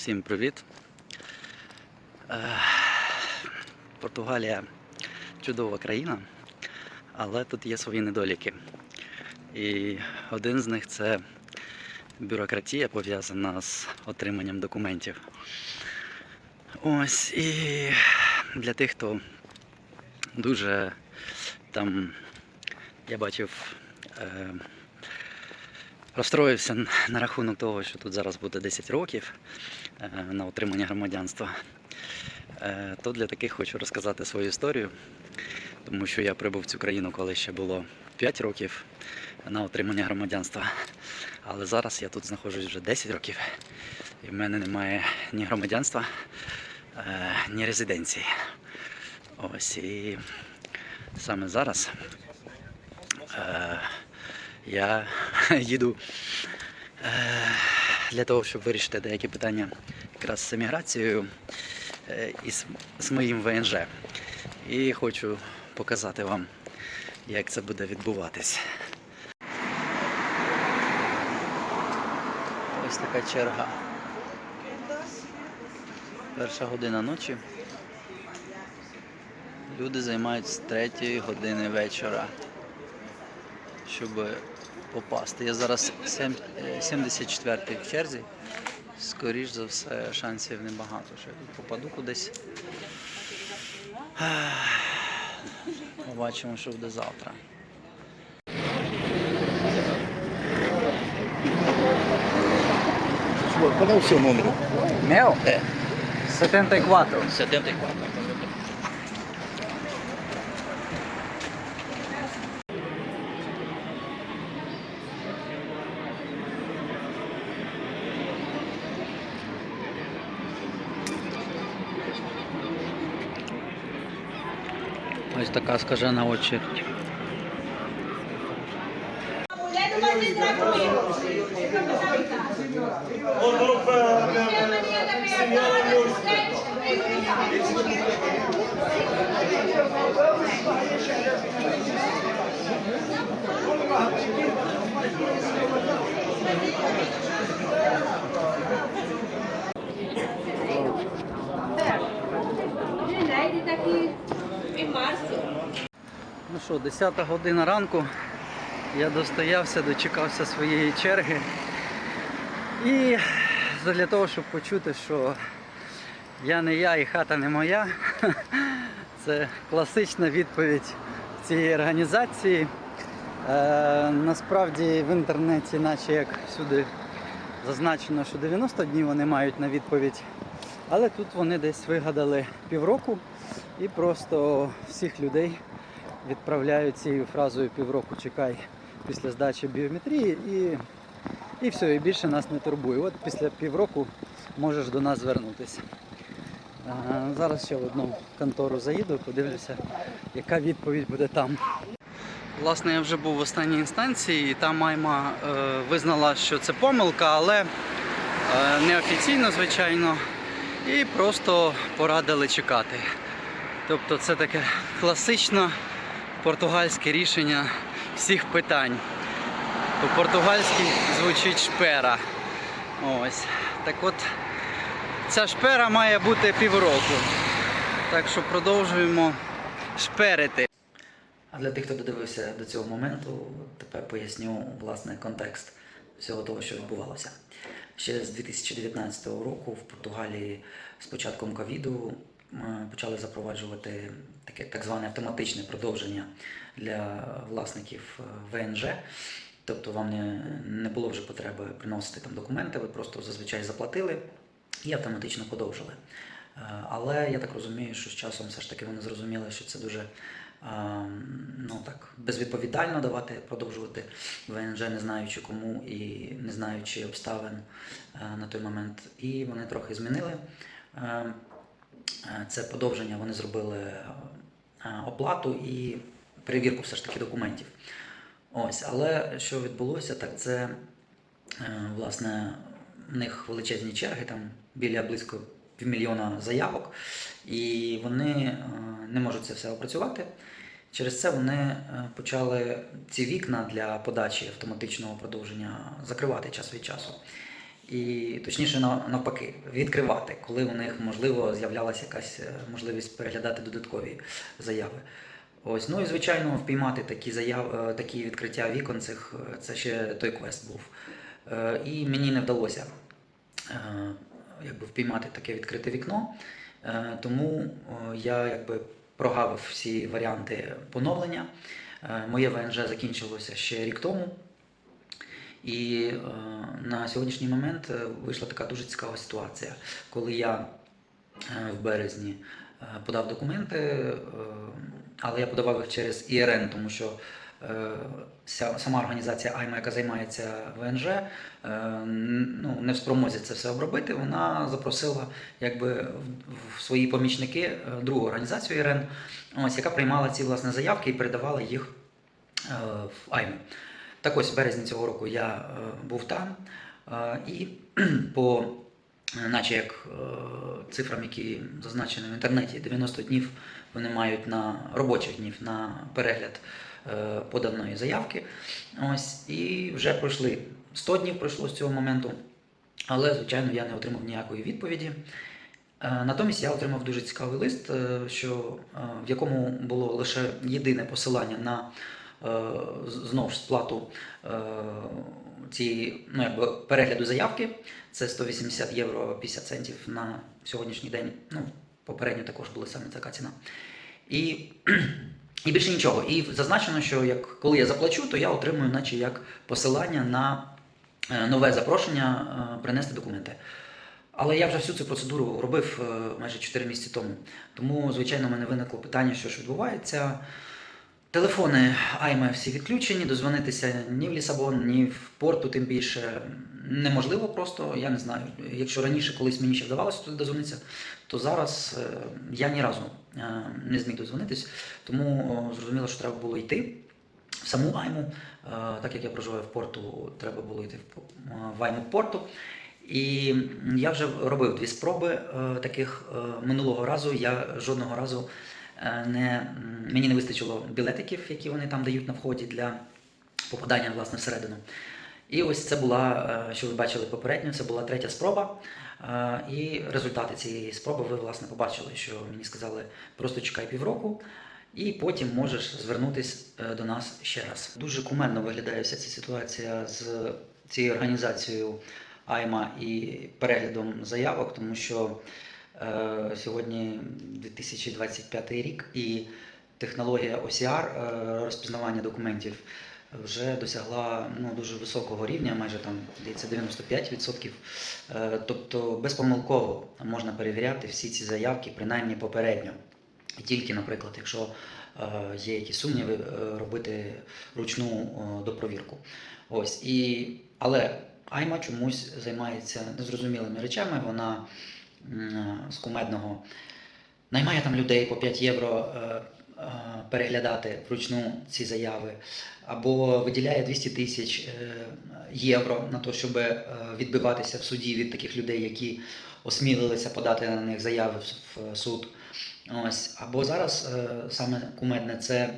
Всім привіт. Е, Португалія чудова країна, але тут є свої недоліки. І один з них це бюрократія пов'язана з отриманням документів. Ось і для тих, хто дуже там, я бачив, е, розстроївся на рахунок того, що тут зараз буде 10 років е, на отримання громадянства, е, то для таких хочу розказати свою історію, тому що я прибув в цю країну, коли ще було 5 років на отримання громадянства. Але зараз я тут знаходжусь вже 10 років, і в мене немає ні громадянства, е, ні резиденції. Ось і саме зараз я їду е, для того, щоб вирішити деякі питання якраз з еміграцією е, і з, моїм ВНЖ. І хочу показати вам, як це буде відбуватись. Ось така черга. Перша година ночі. Люди займаються з 3 години вечора, щоб попасти. Я зараз сем- е, 74-й в черзі. Скоріш за все, шансів небагато, що я тут попаду кудись. Побачимо, що буде завтра. Qual é o seu número? Meu? É. 74. 74. така скажена очередь. Em março. Ну що, 10 година ранку. Я достоявся, дочекався своєї черги. І для того, щоб почути, що я не я і хата не моя, це класична відповідь цієї організації. Е, насправді в інтернеті, наче як всюди зазначено, що 90 днів вони мають на відповідь. Але тут вони десь вигадали півроку і просто всіх людей відправляють цією фразою півроку чекай після здачі біометрії і, і все, і більше нас не турбує. От після півроку можеш до нас звернутися. Зараз ще в одну контору заїду, подивлюся, яка відповідь буде там. Власне, я вже був в останній інстанції, і там майма е, визнала, що це помилка, але е, неофіційно, звичайно, і просто порадили чекати. Тобто це таке класичне португальське рішення всіх питань. По-португальськи звучить шпера. Ось. Так от, ця шпера має бути півроку. Так що продовжуємо шперити. А для тих, хто додивився до цього моменту, тепер поясню власне контекст всього того, що відбувалося. Ще з 2019 року в Португалії з початком ковіду почали запроваджувати таке так зване автоматичне продовження для власників е, ВНЖ. Тобто вам не, не було вже потреби приносити там документи, ви просто зазвичай заплатили і автоматично подовжили. Е, Але я так розумію, що з часом все ж таки вони зрозуміли, що це дуже е, ну, так, безвідповідально давати, продовжувати ВНЖ, не знаючи кому і не знаючи обставин е, на той момент. І вони трохи змінили. Е, Це подовження вони зробили е, оплату і перевірку все ж таки документів. Ось, але що відбулося, так це е, власне в них величезні черги, там біля близько півмільйона заявок, і вони не можуть це все опрацювати. Через це вони почали ці вікна для подачі автоматичного продовження закривати час від часу. І точніше навпаки, відкривати, коли у них можливо з'являлася якась е, можливість переглядати додаткові заяви. Ось, ну і звичайно, впіймати такі заяв, е, такі відкриття вікон цих, е, це ще той квест був. І мені не вдалося якби впіймати таке відкрите вікно. Тому я якби прогавив всі варіанти поновлення. Моє ВНЖ закінчилося ще рік тому. І е, на сьогоднішній момент е, вийшла така дуже цікава ситуація, коли я е, в березні е, подав документи, е, але я подавав їх через ІРН, тому що е, сама організація АЙМА, яка займається ВНЖ, е, ну, не в спромозі це все обробити. Вона запросила якби, в- в свої помічники другу організацію ІРН, ось, яка приймала ці власне заявки і передавала їх е, в АЙМу. Так ось в березні цього року я е, був там е, і по, е, наче як цифрам, які зазначені в інтернеті, 90 днів вони мають на робочих днів на перегляд поданої заявки. Ось, і вже пройшли 100 днів пройшло з цього моменту, але, звичайно, я не отримав ніякої відповіді. Натомість я отримав дуже цікавий лист, що, в якому було лише єдине посилання на знову ж сплату е, цієї ну, якби, перегляду заявки. Це 180 євро 50 центів на сьогоднішній день. Ну, попередньо також була саме така ціна. І, і більше нічого. І зазначено, що як, коли я заплачу, то я отримую, наче як посилання на е, нове запрошення е, принести документи. Але я вже всю цю процедуру робив е, майже 4 місяці тому. Тому, звичайно, в мене виникло питання, що ж відбувається. Телефони Айме всі відключені, дозвонитися ні в Лісабон, ні в порту, тим більше неможливо просто. Я не знаю. Якщо раніше колись мені ще вдавалося туди дозвонитися, то зараз е, я ні разу е, не зміг дозвонитись. Тому зрозуміло, що треба було йти в саму Айму. Е, Так як я проживаю в порту, треба було йти в, Айму порту. І я вже робив дві спроби таких минулого разу. Я жодного разу не мені не вистачило білетиків, які вони там дають на вході для попадання власне всередину. І ось це була, е, що ви бачили попередньо, це була третя спроба. Е, І результати цієї спроби ви власне побачили, що мені сказали, просто чекай півроку. І потім можеш звернутися до нас ще раз. Дуже кумедно виглядає вся ця ситуація з цією організацією Айма і переглядом заявок, тому що е, сьогодні 2025 рік і технологія OCR, е, розпізнавання документів, вже досягла ну, дуже високого рівня, майже там здається 95%. Е, тобто безпомилково можна перевіряти всі ці заявки, принаймні попередньо. І тільки, наприклад, якщо е, є якісь сумніви, е, робити ручну е, допровірку. Ось і але Айма чомусь займається незрозумілими речами. Вона з кумедного наймає там людей по 5 євро. е, е, Переглядати вручну ці заяви, або виділяє 200 тисяч е, євро на те, щоб відбиватися в суді від таких людей, які осмілилися подати на них заяви в- суд. Ось. Або зараз саме кумедне це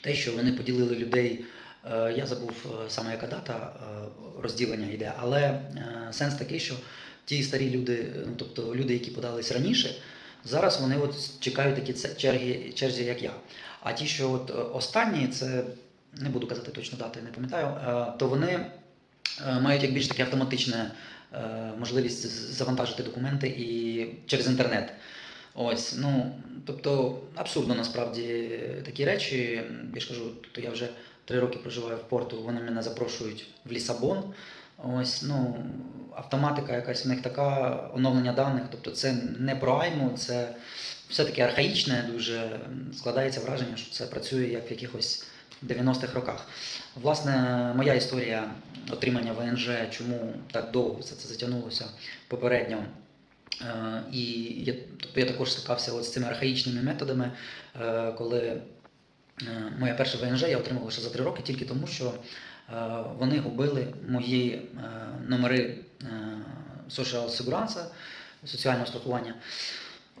те, що вони поділили людей. Я забув саме яка дата розділення йде, але сенс такий, що ті старі люди, е, ну тобто люди, які подались раніше, зараз вони от чекають такі черги, черзі, як я. А ті, що от е, останні, це не буду казати точно дати, не пам'ятаю, е, то вони мають як більш таке автоматичне можливість завантажити документи і через інтернет. Ось, ну тобто абсурдно насправді такі речі. Я ж кажу, то я вже три роки проживаю в порту, вони мене запрошують в Лісабон. Ось, ну, автоматика якась в них така, оновлення даних. Тобто це не про Айму, це все-таки архаїчне, дуже складається враження, що це працює як в якихось 90-х роках. Власне, моя історія отримання ВНЖ, чому так довго все це затягнулося попередньо. Е, І я, тобто я також стикався от з цими архаїчними методами, е, коли е, моє перше ВНЖ я отримав лише за три роки, тільки тому, що вони губили мої е, номери е, Social Securance, соціального страхування.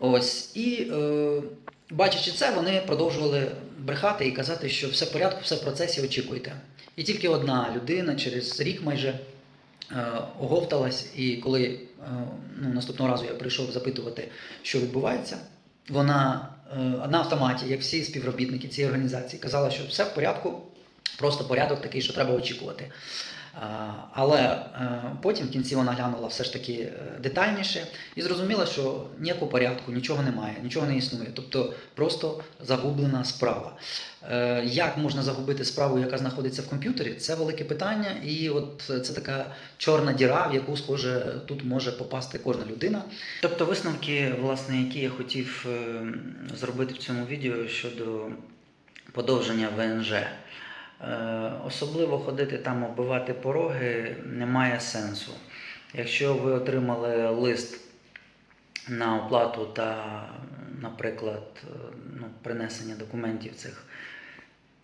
Ось. І е, бачачи це, вони продовжували брехати і казати, що все в порядку, все в процесі, очікуйте. І тільки одна людина через рік майже е, оговталась, і коли е, ну, наступного разу я прийшов запитувати, що відбувається, вона е, на автоматі, як всі співробітники цієї організації, казала, що все в порядку, просто порядок такий, що треба очікувати. Але е, потім в кінці вона глянула все ж таки е, детальніше і зрозуміла, що ніякого порядку, нічого немає, нічого не існує. Тобто просто загублена справа. Е, Як можна загубити справу, яка знаходиться в комп'ютері, це велике питання, і от це така чорна діра, в яку, схоже, тут може попасти кожна людина. Тобто висновки, власне, які я хотів зробити в цьому відео щодо подовження ВНЖ. Е, Особливо ходити там оббивати пороги немає сенсу. Якщо ви отримали лист на оплату та, наприклад, е, ну, принесення документів цих,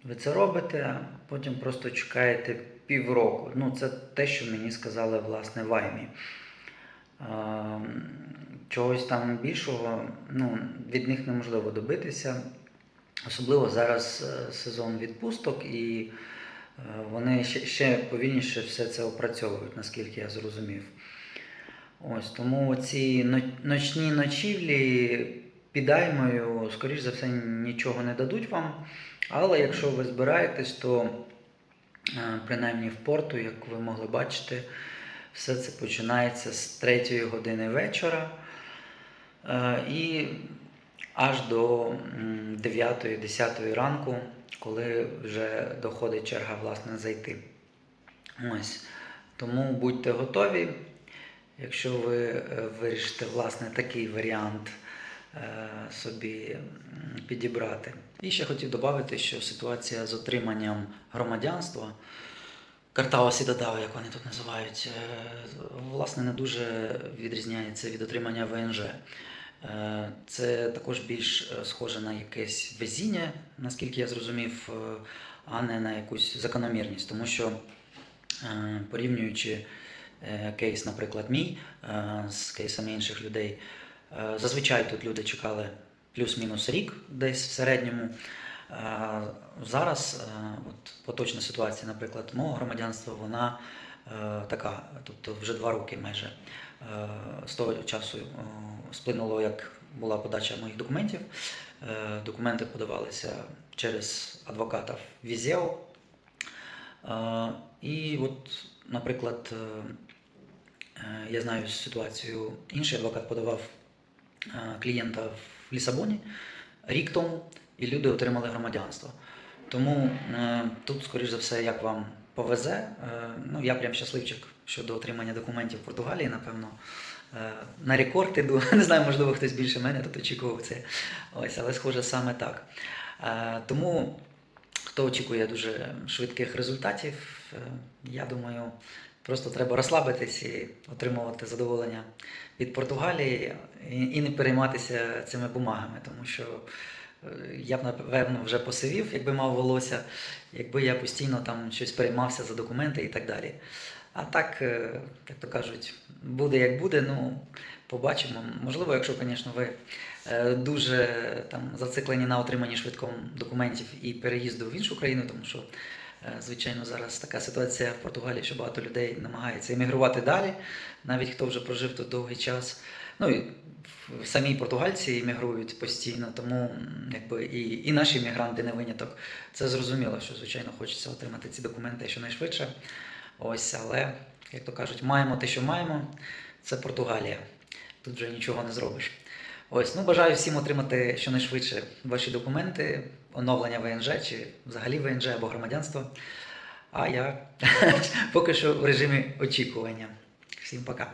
ви це робите, а потім просто чекаєте півроку. Ну, це те, що мені сказали власне в Аймі. Е, Чогось там більшого ну, від них неможливо добитися. Особливо зараз е, сезон відпусток, і е, вони ще, ще повільніше все це опрацьовують, наскільки я зрозумів. Ось тому ці ночні ночівлі під Аймою, скоріш за все, нічого не дадуть вам. Але якщо ви збираєтесь, то е, принаймні в порту, як ви могли бачити, все це починається з 3 години вечора. І аж до 9-10 ранку, коли вже доходить черга власне зайти. Ось. Тому будьте готові, якщо ви е, вирішите власне такий варіант е, собі підібрати. І ще хотів додати, що ситуація з отриманням громадянства. Картао Сідадава, як вони тут називають, е, власне, не дуже відрізняється від отримання ВНЖ. Е, Це також більш е, схоже на якесь везіння, наскільки я зрозумів, е, а не на якусь закономірність. Тому що порівнюючи кейс, наприклад, мій з кейсами інших людей, зазвичай тут люди чекали плюс-мінус рік десь в середньому. Зараз от, поточна ситуація, наприклад, мого громадянства, вона така, тобто вже два роки майже е, з того часу е, сплинуло, як була подача моїх документів. Е, Документи подавалися через адвоката в Візео. Е, І от, наприклад, е, е, я знаю ситуацію, інший адвокат подавав е, клієнта в Лісабоні рік тому, і люди отримали громадянство. Тому е, тут, скоріш за все, як вам повезе. Е, ну, я прям щасливчик щодо отримання документів в Португалії, напевно. Е, на рекорд іду. Не знаю, можливо, хтось більше мене тут очікував це. Ось, але схоже саме так. Тому, хто очікує дуже швидких результатів, я думаю, просто треба розслабитись і отримувати задоволення від Португалії і, не перейматися цими бумагами, тому що я б напевно вже посивів, якби мав волосся, якби я постійно там щось переймався за документи і так далі. А так, е, як то кажуть, буде як буде, ну побачимо. Можливо, якщо, звісно, ви е, дуже там зациклені на отриманні швидком документів і переїзду в іншу країну, тому що, е, звичайно, зараз така ситуація в Португалії, що багато людей намагається емігрувати далі, навіть хто вже прожив тут довгий час. Ну і самі португальці емігрують постійно, тому якби і, і наші іммігранти не виняток. Це зрозуміло, що звичайно хочеться отримати ці документи щонайшвидше. Ось, але, як то кажуть, маємо те, що маємо. Це Португалія. Тут вже нічого не зробиш. Ось, ну бажаю всім отримати щонайшвидше ваші документи, оновлення ВНЖ чи взагалі ВНЖ або громадянство. А я поки що в режимі очікування. Всім пока.